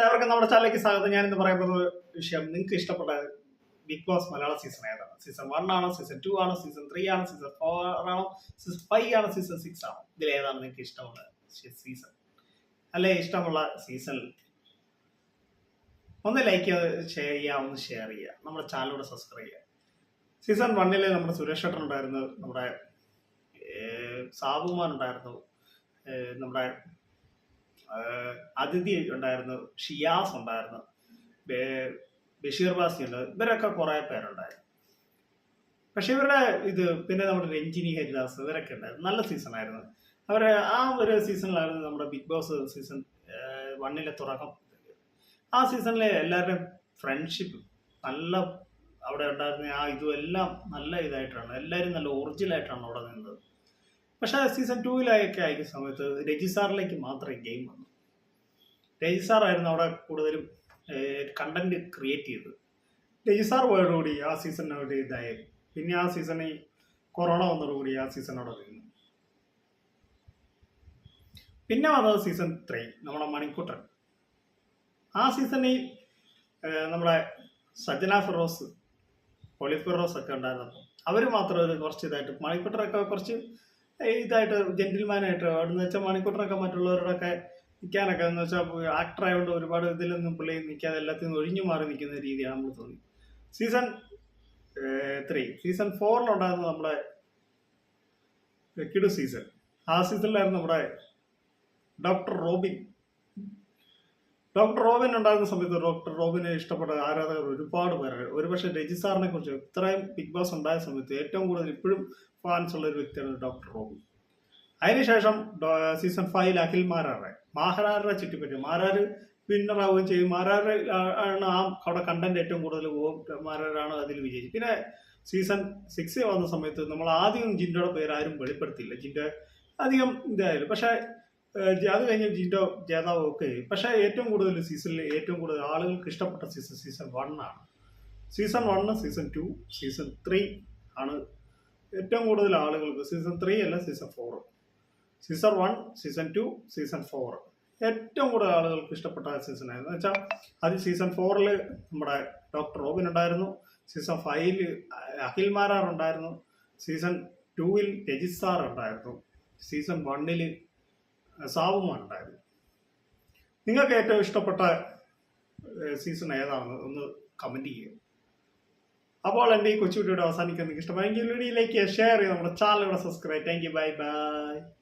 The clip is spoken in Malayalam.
നമസ്തേ നമ്മുടെ ചാനലിലേക്ക് സ്വാഗതം. ഞാൻ ഇന്ന് പറയുന്നത് വിഷയം. നിങ്ങൾക്ക് ഇഷ്ടപ്പെട്ട ബിഗ് ബോസ് മലയാള സീസൺ ഏതാണ്? സീസൺ വൺ ആണോ? സീസൺ ടു ആണോ? സീസൺ ത്രീ ആണോ? സീസൺ ഫോർ ആണോ? സീസൺ ഫൈവ് ആണോ? സീസൺ സിക്സ് ആണോ? ഇതിൽ ഏതാണ് നിങ്ങൾക്ക് ഇഷ്ടമുള്ള സീസൺ? അല്ലെ ഇഷ്ടമുള്ള സീസൺ? ഒന്ന് ലൈക്ക് ഷെയർ ചെയ്യുക ഒന്ന് ഷെയർ ചെയ്യുക നമ്മുടെ ചാനലിലൂടെ സബ്സ്ക്രൈബ് ചെയ്യുക സീസൺ വണ്ണിൽ നമ്മുടെ സുരേഷ് ഏട്ടൻ ഉണ്ടായിരുന്നു. നമ്മുടെ സാബുമാൻ ഉണ്ടായിരുന്നു. നമ്മുടെ അതിഥി ഉണ്ടായിരുന്നു ഷിയാസ് ഉണ്ടായിരുന്നു ബഷീർ ബാസി ഉണ്ട് ഇവരൊക്കെ കുറേ പേരുണ്ടായിരുന്നു. പക്ഷെ ഇവരുടെ ഇത് പിന്നെ നമ്മുടെ രഞ്ജിനി ഹരിദാസ് ഇവരൊക്കെ ഉണ്ടായിരുന്നു നല്ല സീസൺ ആയിരുന്നു. അവരെ ആ ഒരു സീസണിലായിരുന്നു നമ്മുടെ ബിഗ് ബോസ് സീസൺ വണ്ണിലെ തുടക്കം. ആ സീസണിലെ എല്ലാവരുടെയും ഫ്രണ്ട്ഷിപ്പ് നല്ല അവിടെ ഉണ്ടായിരുന്ന ആ ഇതും എല്ലാം നല്ല ഇതായിട്ടാണ് എല്ലാവരും നല്ല ഒറിജിനലായിട്ടാണ് അവിടെ നിന്നത്. പക്ഷേ സീസൺ ടൂവിലൊക്കെ ആയിരിക്കും സമയത്ത് രജിസാറിലേക്ക് മാത്രമേ ഗെയിം വന്നു. രജിസാറായിരുന്നു അവിടെ കൂടുതലും കണ്ടന്റ് ക്രിയേറ്റ് ചെയ്തത്. രജിസാർ പോയതോടുകൂടി ആ സീസണിനോട് ഇതായി പിന്നെ ആ സീസണിൽ കൊറോണ വന്നതോടുകൂടി ആ സീസൺ അവിടെ നിന്നു. പിന്നെ വന്നത് സീസൺ ത്രീ നമ്മുടെ മണിക്കൂട്ടൻ. ആ സീസണിൽ നമ്മുടെ സജന ഫിറോസ് പൊളി ഫിറോസ് ഒക്കെ ഉണ്ടായിരുന്നു. അവർ മാത്രം ഒരു കുറച്ച് ഇതായിട്ട് മണിക്കൂട്ടറൊക്കെ കുറച്ച് ഇതായിട്ട് ജെന്റിൽമാനായിട്ട് അവിടെന്ന് വെച്ചാൽ മണിക്കൂട്ടറൊക്കെ മറ്റുള്ളവരോടൊക്കെ നിൽക്കാനൊക്കെ എന്ന് വെച്ചാൽ ആക്ടർ ആയതുകൊണ്ട് ഒരുപാട് ഇതിലൊന്നും പുള്ളി നിൽക്കാതെ എല്ലാത്തിനും ഒഴിഞ്ഞു മാറി നിൽക്കുന്ന രീതിയാണ് നമ്മൾ തോന്നി. സീസൺ ത്രീ സീസൺ ഫോറിലുണ്ടായിരുന്ന നമ്മുടെ കിടു സീസൺ. ആ സീസണിലായിരുന്നു നമ്മുടെ ഡോക്ടർ റോബിൻ ഡോക്ടർ റോബിൻ ഉണ്ടായിരുന്ന സമയത്ത് ഡോക്ടർ റോബിനെ ഇഷ്ടപ്പെട്ട ആരാധകർ ഒരുപാട് പേര് ഒരുപക്ഷെ രജി സാറിനെ കുറിച്ച് ഇത്രയും ബിഗ് ബോസ് ഉണ്ടായ സമയത്ത് ഏറ്റവും കൂടുതൽ ഇപ്പോഴും ഫാൻസ് ഉള്ള ഒരു വ്യക്തിയാണ് ഡോക്ടർ റോബിൻ. അതിനുശേഷം സീസൺ ഫൈവിൽ അഖിൽ മാരാറെ മാഹരാറിനെ ചുറ്റിപ്പറ്റി മാരാറ് വിന്നറാവുകയും ചെയ്യും. മാരാറ് ആണ് ആ അവിടെ കണ്ടന്റ് ഏറ്റവും കൂടുതൽ പോകും മാരാറാണ് അതിൽ വിജയിച്ചത്. പിന്നെ സീസൺ സിക്സ് വന്ന സമയത്ത് നമ്മൾ ആദ്യം ജിൻഡോയുടെ പേര് ആരും വെളിപ്പെടുത്തില്ല ജിൻഡോ അധികം ഇതായാലും പക്ഷേ അത് കഴിഞ്ഞ് ജിൻഡോ ജേതാവ് ഒക്കെ. പക്ഷേ ഏറ്റവും കൂടുതൽ സീസണിൽ ഏറ്റവും കൂടുതൽ ആളുകൾക്ക് ഇഷ്ടപ്പെട്ട സീസൺ സീസൺ വൺ ആണ്. Season one season two season three ആണ് ഏറ്റവും കൂടുതൽ ആളുകൾക്ക്. സീസൺ ത്രീ അല്ല season four season one season two season four ഏറ്റവും കൂടുതൽ ആളുകൾക്ക് ഇഷ്ടപ്പെട്ട സീസൺ ആയിരുന്നു. വെച്ചാൽ അത് സീസൺ ഫോറിൽ നമ്മുടെ ഡോക്ടർ റോബിൻ ഉണ്ടായിരുന്നു. സീസൺ ഫൈവിൽ അഖിൽ മാരാർ ഉണ്ടായിരുന്നു. സീസൺ ടൂവിൽ സാർ ഉണ്ടായിരുന്നു. സീസൺ വണ്ണിൽ സാവുമാൻ ഉണ്ടായത് നിങ്ങൾക്ക് ഏറ്റവും ഇഷ്ടപ്പെട്ട സീസൺ ഏതാണ്? ഒന്ന് കമന്റ് ചെയ്യുക അപ്പോൾ എന്റെ ഈ കൊച്ചു അവസാനിക്കാൻ നിങ്ങൾക്ക് ഇഷ്ടമായെങ്കിൽ വീഡിയോയിലേക്ക് ഷെയർ ചെയ്യുക നമ്മുടെ ചാനൽ ഇവിടെ subscribe thank you bye bye